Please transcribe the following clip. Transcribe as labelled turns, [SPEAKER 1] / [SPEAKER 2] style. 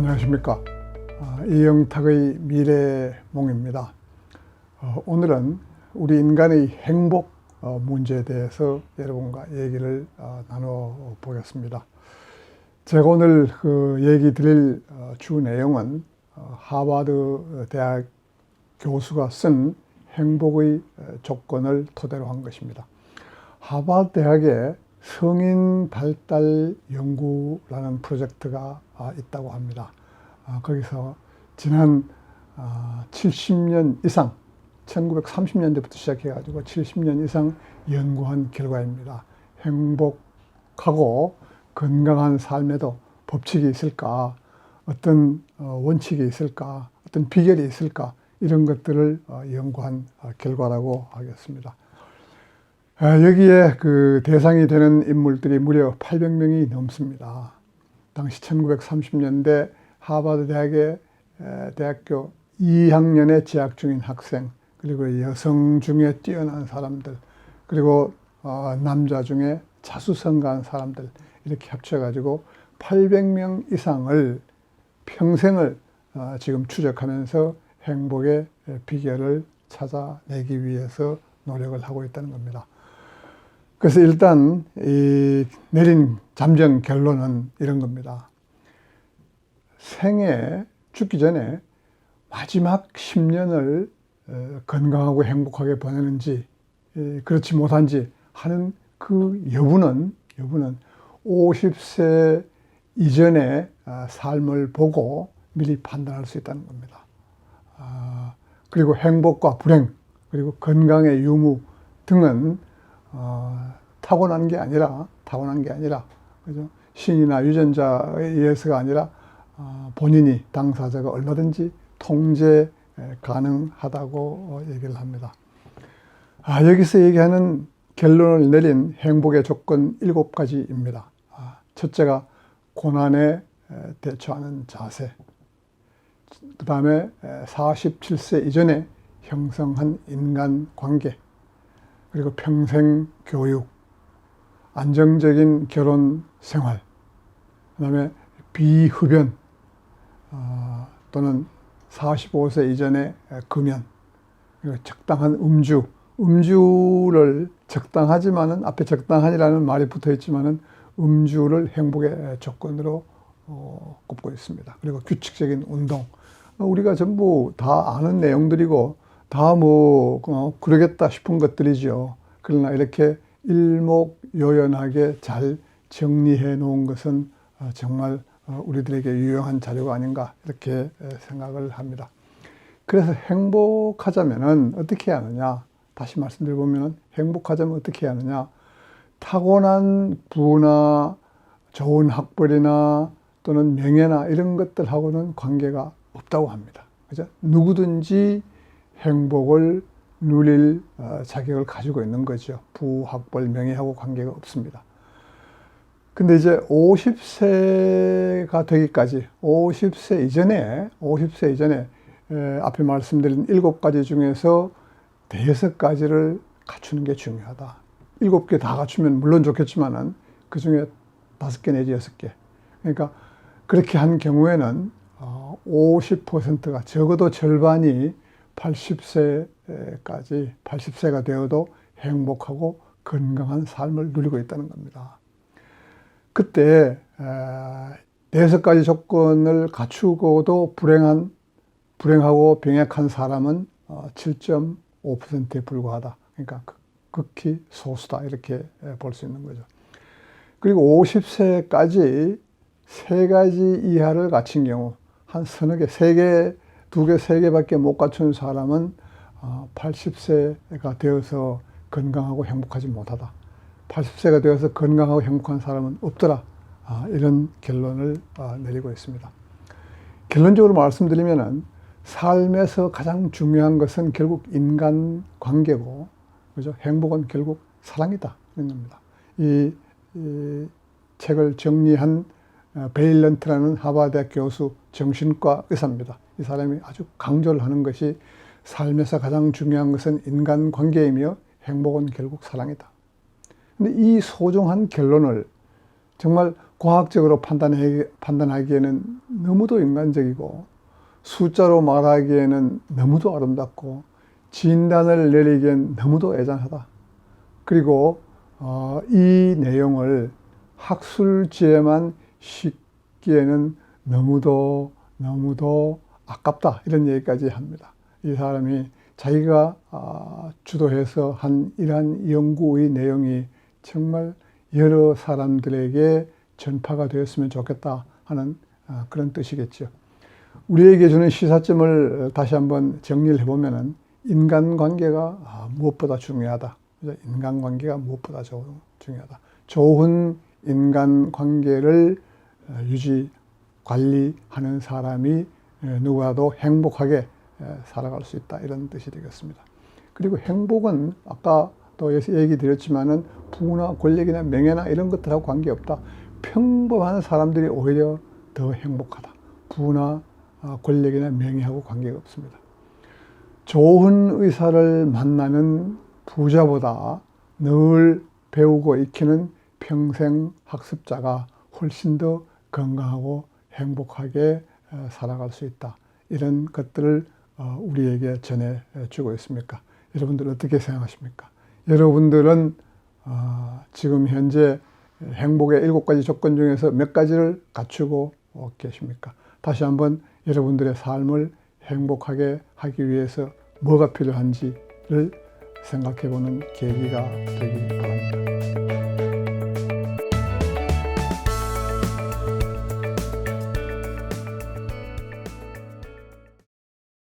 [SPEAKER 1] 안녕하십니까. 아, 이영탁의 미래몽입니다. 어, 오늘은 우리 인간의 행복 어, 문제에 대해서 여러분과 얘기를 어, 나눠 보겠습니다. 제가 오늘 그 얘기 드릴 어, 주 내용은 어, 하버드 대학 교수가 쓴 행복의 어, 조건을 토대로 한 것입니다. 하버드 대학에 성인 발달 연구라는 프로젝트가 아, 있다고 합니다. 아, 거기서 지난 70년 이상, 1930년대부터 시작해가지고 70년 이상 연구한 결과입니다. 행복하고 건강한 삶에도 법칙이 있을까, 어떤 어, 원칙이 있을까, 어떤 비결이 있을까, 이런 것들을 어, 연구한 어, 결과라고 하겠습니다. 아, 여기에 그 대상이 되는 인물들이 무려 800명이 넘습니다. 당시 1930년대 하버드 대학의 대학교 2학년에 재학 중인 학생, 그리고 여성 중에 뛰어난 사람들, 그리고 어, 남자 중에 자수성가한 사람들, 이렇게 합쳐가지고 800명 이상을 평생을 어, 지금 추적하면서 행복의 비결을 찾아내기 위해서 노력을 하고 있다는 겁니다. 그래서 일단 이 내린 잠정 결론은 이런 겁니다. 생에 죽기 전에 마지막 10년을 어, 건강하고 행복하게 보내는지 그렇지 못한지 하는 그 여부는 여부는 50세 이전의 아, 삶을 보고 미리 판단할 수 있다는 겁니다. 아, 그리고 행복과 불행 그리고 건강의 유무 등은 어, 타고난 게 아니라 타고난 게 아니라 그죠 신이나 유전자에 의해서가 아니라 어, 본인이 당사자가 얼마든지 통제 가능하다고 얘기를 합니다. 아, 여기서 얘기하는 결론을 내린 행복의 조건 일곱 가지입니다. 아, 첫째가 고난에 대처하는 자세. 그 다음에 47세 이전에 형성한 인간 관계. 그리고 평생 교육, 안정적인 결혼 생활, 그 다음에 비흡연, 어, 또는 45세 이전의 금연, 그리고 적당한 음주, 음주를 적당하지만은 앞에 적당하니라는 말이 붙어 있지만은 음주를 행복의 조건으로 어, 꼽고 있습니다. 그리고 규칙적인 운동. 우리가 전부 다 아는 내용들이고 다뭐 어, 그러겠다 싶은 것들이죠. 그러나 이렇게 일목요연하게 잘 정리해 놓은 것은 어, 정말 어, 우리들에게 유용한 자료가 아닌가 이렇게 생각을 합니다. 그래서 행복하자면은 어떻게 하느냐? 다시 말씀드려 보면 행복하자면 어떻게 하느냐? 타고난 부나 좋은 학벌이나 또는 명예나 이런 것들하고는 관계가 없다고 합니다. 그죠? 누구든지 행복을 누릴 어, 자격을 가지고 있는 거죠. 부학벌 명예하고 관계가 없습니다. 근데 이제 50세가 되기까지 50세 이전에 50세 이전에 앞에 말씀드린 일곱 가지 중에서 대여섯 가지를 갖추는 게 중요하다. 일곱 개 다 갖추면 물론 좋겠지만은 그 중에 다섯 개 내지 여섯 개. 그러니까 그렇게 한 경우에는 50%가 어, 적어도 절반이 80세까지 80세가 되어도 행복하고 건강한 삶을 누리고 있다는 겁니다. 그때 다섯 가지 조건을 갖추고도 불행한 불행하고 병약한 사람은 7.5%에 어, 불과하다. 그러니까 극히 소수다 이렇게 볼 수 있는 거죠. 그리고 50세까지 세 가지 이하를 갖춘 경우 한 서너 개, 세 개, 두 개, 세 개밖에 못 갖춘 사람은 80세가 어, 되어서 건강하고 행복하지 못하다. 80세가 되어서 건강하고 행복한 사람은 없더라. 아, 이런 결론을 아, 내리고 있습니다. 결론적으로 말씀드리면은 삶에서 가장 중요한 것은 결국 인간 관계고, 그죠? 행복은 결국 사랑이다. 이런 겁니다. 이, 이 책을 정리한 어, 베일런트라는 하버드 교수 정신과 의사입니다. 이 사람이 아주 강조를 하는 것이 삶에서 가장 중요한 것은 인간 관계이며 행복은 결국 사랑이다. 근데 이 소중한 결론을 정말 과학적으로 판단하기, 판단하기에는 너무도 인간적이고 숫자로 말하기에는 너무도 아름답고 진단을 내리기엔 너무도 애잔하다. 그리고 어, 이 내용을 학술지에만 싣기에는 너무도 너무도 아깝다 이런 얘기까지 합니다. 이 사람이 자기가 아, 주도해서 한 이러한 연구의 내용이 정말 여러 사람들에게 전파가 되었으면 좋겠다 하는 아, 그런 뜻이겠죠. 우리에게 주는 시사점을 다시 한번 정리를 인간관계가 아, 무엇보다 중요하다. 인간관계가 무엇보다 조- 중요하다. 좋은 인간관계를 어, 유지, 관리하는 사람이 에, 누구라도 행복하게 에, 살아갈 수 있다. 이런 뜻이 되겠습니다. 그리고 행복은 아까 또 얘기 드렸지만은 부나 권력이나 명예나 이런 것들하고 관계없다. 평범한 사람들이 오히려 더 행복하다. 부나 아, 권력이나 명예하고 관계가 없습니다. 좋은 의사를 만나는 부자보다 늘 배우고 익히는 평생 학습자가 훨씬 더 건강하고 행복하게 어, 살아갈 수 있다. 이런 것들을 어, 우리에게 전해주고 있습니까? 여러분들 어떻게 생각하십니까? 여러분들은 어, 지금 현재 행복의 일곱 가지 조건 중에서 몇 가지를 갖추고 어, 계십니까? 다시 한번 여러분들의 삶을 행복하게 하기 위해서 뭐가 필요한지를 생각해 보는 계기가 되기 바랍니다.